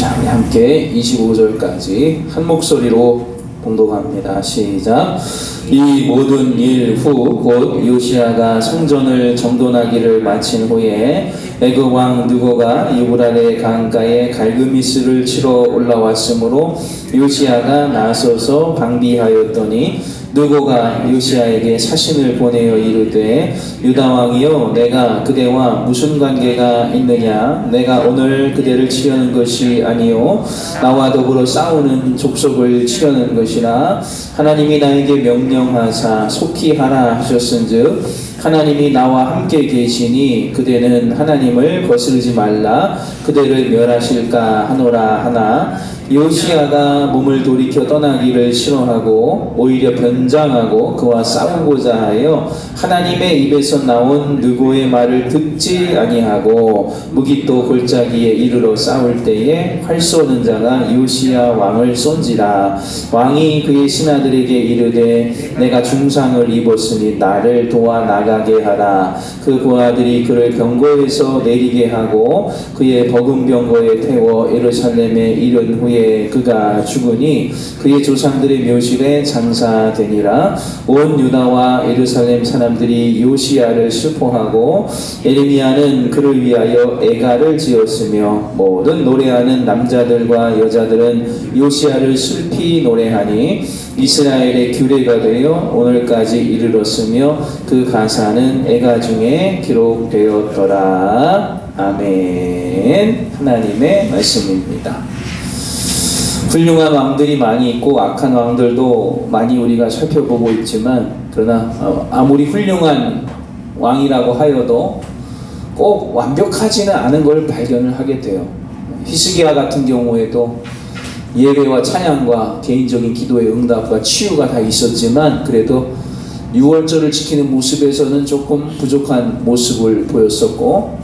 자, 우리 함께 25절까지 한 목소리로 봉독합니다. 시작. 이 모든 일 후 곧 요시아가 성전을 정돈하기를 마친 후에 애굽 왕 느고가 유브라데 강가에 갈그미스를 치러 올라왔으므로 요시아가 나서서 방비하였더니 느고가 요시아에게 사신을 보내어 이르되 유다 왕이여 내가 그대와 무슨 관계가 있느냐? 내가 오늘 그대를 치려는 것이 아니요 나와 더불어 싸우는 족속을 치려는 것이라 하나님이 나에게 명령하사 속히 하라 하셨은즉 하나님이 나와 함께 계시니 그대는 하나님을 거스르지 말라 그대를 멸하실까 하노라 하나 요시아가 몸을 돌이켜 떠나기를 싫어하고 오히려 변장하고 그와 싸우고자 하여 하나님의 입에서 나온 느고의 말을 듣지 아니하고 무기또 골짜기에 이르러 싸울 때에 활 쏘는 자가 요시아 왕을 쏜지라 왕이 그의 신하들에게 이르되 내가 중상을 입었으니 나를 도와 나가게 하라. 그 부하들이 그를 병거에서 내리게 하고 그의 버금 병거에 태워 예루살렘에 이른 후에 그가 죽으니 그의 조상들의 묘실에 장사되니라. 온 유다와 예루살렘 사람들이 요시야를 슬퍼하고 에르미야는 그를 위하여 애가를 지었으며 모든 노래하는 남자들과 여자들은 요시야를 슬피 노래하니 이스라엘의 규례가 되어 오늘까지 이르렀으며 그 가사는 애가 중에 기록되었더라. 아멘. 하나님의 말씀입니다. 훌륭한 왕들이 많이 있고 악한 왕들도 많이 우리가 살펴보고 있지만 그러나 어, 아무리 훌륭한 왕이라고 하여도 꼭 완벽하지는 않은 걸 발견을 하게 돼요. 히스기야 같은 경우에도 예배와 찬양과 개인적인 기도의 응답과 치유가 다 있었지만 그래도 6월절을 지키는 모습에서는 조금 부족한 모습을 보였었고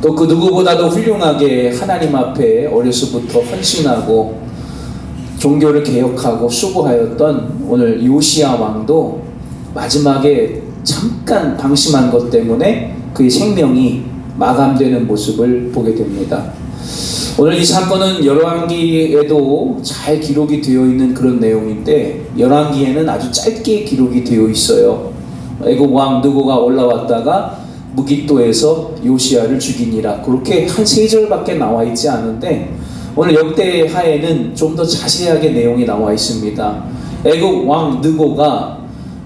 또 그 누구보다도 훌륭하게 하나님 앞에 어려서부터 헌신하고 종교를 개혁하고 수고하였던 오늘 요시야 왕도 마지막에 잠깐 방심한 것 때문에 그의 생명이 마감되는 모습을 보게 됩니다. 오늘 이 사건은 열왕기에도 잘 기록이 되어 있는 그런 내용인데 열왕기에는 아주 짧게 기록이 되어 있어요. 애굽 왕 느고가 올라왔다가 무기또에서 요시야를 죽이니라 그렇게 한 세 절밖에 나와 있지 않은데 오늘 역대 하에는 좀 더 자세하게 내용이 나와 있습니다. 애굽 왕 느고가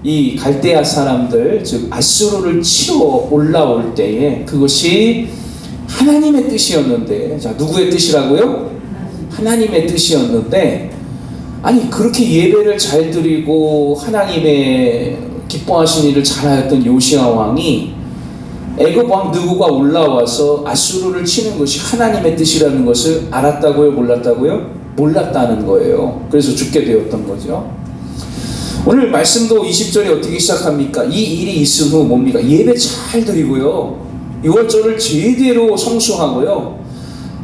이 갈대아 사람들 즉 아수르를 치러 올라올 때에 그것이 하나님의 뜻이었는데 자 누구의 뜻이라고요? 하나님의 뜻이었는데 아니 그렇게 예배를 잘 드리고 하나님의 기뻐하신 일을 잘하였던 요시아 왕이 애굽 왕 느고가 올라와서 아수르를 치는 것이 하나님의 뜻이라는 것을 알았다고요, 몰랐다고요? 몰랐다는 거예요. 그래서 죽게 되었던 거죠. 오늘 말씀도 20절에 어떻게 시작합니까? 이 일이 있은 후 뭡니까? 예배 잘 드리고요. 6월절을 제대로 성수하고요.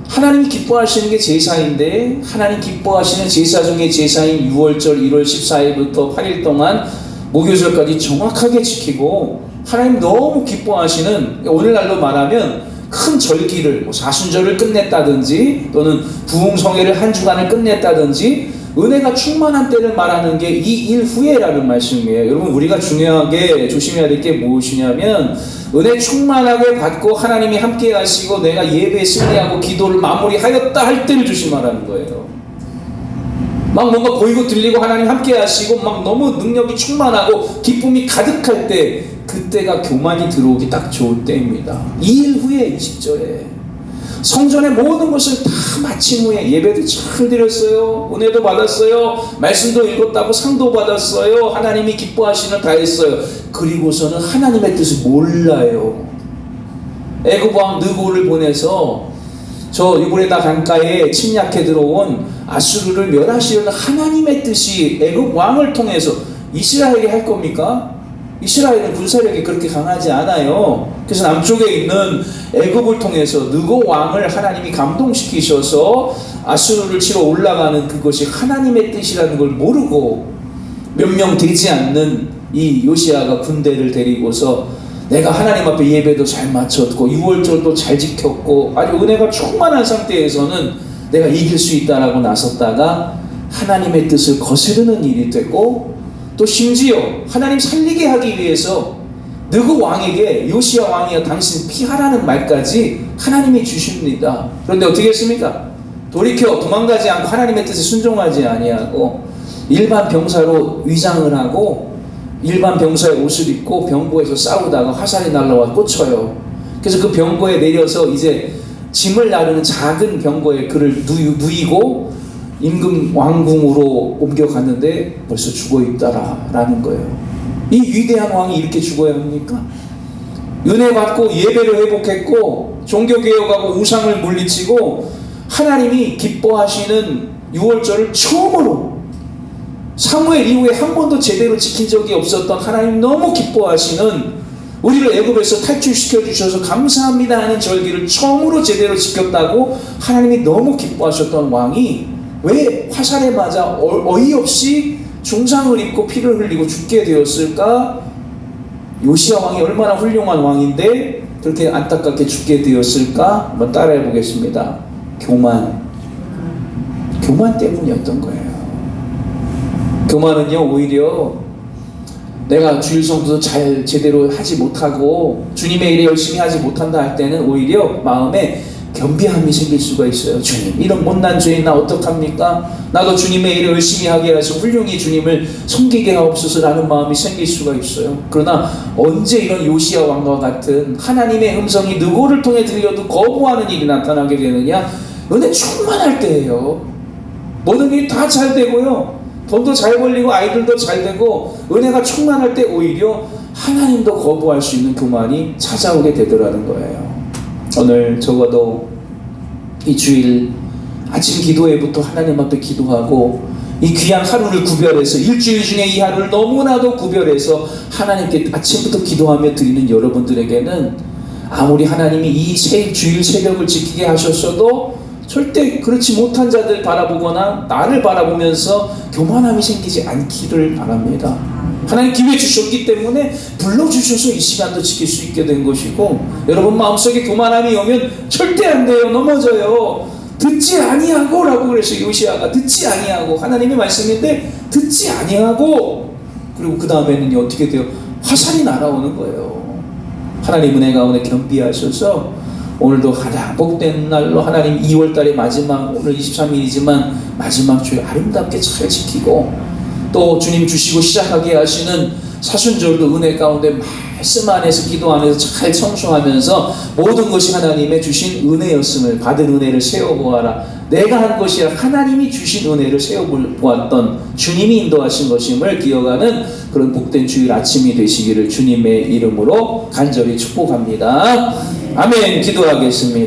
하나님이 기뻐하시는 게 제사인데 하나님 기뻐하시는 제사 중에 제사인 6월절 1월 14일부터 8일 동안 목요절까지 정확하게 지키고 하나님 너무 기뻐하시는 오늘날로 말하면 큰 절기를 뭐 사순절을 끝냈다든지 또는 부흥성회를 한 주간을 끝냈다든지 은혜가 충만한 때를 말하는 게 이 일 후에라는 말씀이에요. 여러분 우리가 중요하게 조심해야 될 게 무엇이냐면 은혜 충만하게 받고 하나님이 함께 하시고 내가 예배에 승리하고 기도를 마무리하였다 할 때를 조심하라는 거예요. 막 뭔가 보이고 들리고 하나님 함께 하시고 막 너무 능력이 충만하고 기쁨이 가득할 때 그때가 교만이 들어오기 딱 좋은 때입니다. 2일 후에 20절에 성전의 모든 것을 다 마친 후에 예배도 잘 드렸어요. 은혜도 받았어요. 말씀도 읽었다고 상도 받았어요. 하나님이 기뻐하시는 다 했어요. 그리고서는 하나님의 뜻을 몰라요. 애굽 왕 느고를 보내서 저 유브레다 강가에 침략해 들어온 아수르를 멸하시려는 하나님의 뜻이 애굽 왕을 통해서 이스라엘에게 할 겁니까? 이스라엘은 군사력이 그렇게 강하지 않아요. 그래서 남쪽에 있는 애굽을 통해서 느고 왕을 하나님이 감동시키셔서 아수르를 치러 올라가는 그것이 하나님의 뜻이라는 걸 모르고 몇 명 되지 않는 이 요시아가 군대를 데리고서 내가 하나님 앞에 예배도 잘 마쳤고 6월절도 잘 지켰고 아주 은혜가 충만한 상태에서는 내가 이길 수 있다라고 나섰다가 하나님의 뜻을 거스르는 일이 되고 또 심지어 하나님 살리게 하기 위해서 느그 왕에게 요시야 왕이여 당신 피하라는 말까지 하나님이 주십니다. 그런데 어떻게 했습니까? 돌이켜 도망가지 않고 하나님의 뜻에 순종하지 아니하고 일반 병사로 위장을 하고 일반 병사의 옷을 입고 병고에서 싸우다가 화살이 날라와 꽂혀요. 그래서 그 병고에 내려서 이제 짐을 나르는 작은 병고에 그를 누이- 누이고 임금 왕궁으로 옮겨갔는데 벌써 죽어 있다라는 거예요. 이 위대한 왕이 이렇게 죽어야 합니까? 은혜 받고 예배를 회복했고 종교 개혁하고 우상을 물리치고 하나님이 기뻐하시는 유월절을 처음으로 사무엘 이후에 한 번도 제대로 지킨 적이 없었던 하나님 너무 기뻐하시는 우리를 애굽에서 탈출시켜 주셔서 감사합니다 하는 절기를 처음으로 제대로 지켰다고 하나님이 너무 기뻐하셨던 왕이 왜 화살에 맞아 어- 어이없이 중상을 입고 피를 흘리고 죽게 되었을까? 요시야 왕이 얼마나 훌륭한 왕인데 그렇게 안타깝게 죽게 되었을까? 한번 따라해 보겠습니다. 교만. 교만 때문이었던 거예요. 교만은요, 오히려 내가 주일 성도도 잘 제대로 하지 못하고 주님의 일에 열심히 하지 못한다 할 때는 오히려 마음에 겸비함이 생길 수가 있어요. 주님, 이런 못난 죄인 나 어떡합니까? 나도 주님의 일을 열심히 하게 하셔 훌륭히 주님을 섬기게 하옵소서라는 마음이 생길 수가 있어요. 그러나 언제 이런 요시야 왕과 같은 하나님의 음성이 누구를 통해 들려도 거부하는 일이 나타나게 되느냐? 은혜 충만할 때예요. 모든 일이 다 잘 되고요. 돈도 잘 벌리고 아이들도 잘 되고 은혜가 충만할 때 오히려 하나님도 거부할 수 있는 교만이 찾아오게 되더라는 거예요. 오늘 적어도 이 주일 아침 기도회부터 하나님 앞에 기도하고 이 귀한 하루를 구별해서 일주일 중에 이 하루를 너무나도 구별해서 하나님께 아침부터 기도하며 드리는 여러분들에게는 아무리 하나님이 이 새, 주일 새벽을 지키게 하셨어도 절대 그렇지 못한 자들 바라보거나 나를 바라보면서 교만함이 생기지 않기를 바랍니다. 하나님 기회 주셨기 때문에 불러주셔서 이 시간도 지킬 수 있게 된 것이고 여러분 마음속에 교만함이 오면 절대 안 돼요. 넘어져요. 듣지 아니하고 라고 그래서 요시아가 듣지 아니하고 하나님의 말씀인데 듣지 아니하고 그리고 그 다음에는 어떻게 돼요? 화살이 날아오는 거예요. 하나님 은혜 가운데 겸비하셔서 오늘도 가장 복된 날로 하나님 2월달의 마지막 오늘 23일이지만 마지막 주에 아름답게 잘 지키고 또 주님 주시고 시작하게 하시는 사순절도 은혜 가운데 말씀 안에서 기도 안에서 잘 청소하면서 모든 것이 하나님의 주신 은혜였음을 받은 은혜를 세워보아라. 내가 한 것이 아니라 하나님이 주신 은혜를 세워보았던 주님이 인도하신 것임을 기억하는 그런 복된 주일 아침이 되시기를 주님의 이름으로 간절히 축복합니다 아멘. 기도하겠습니다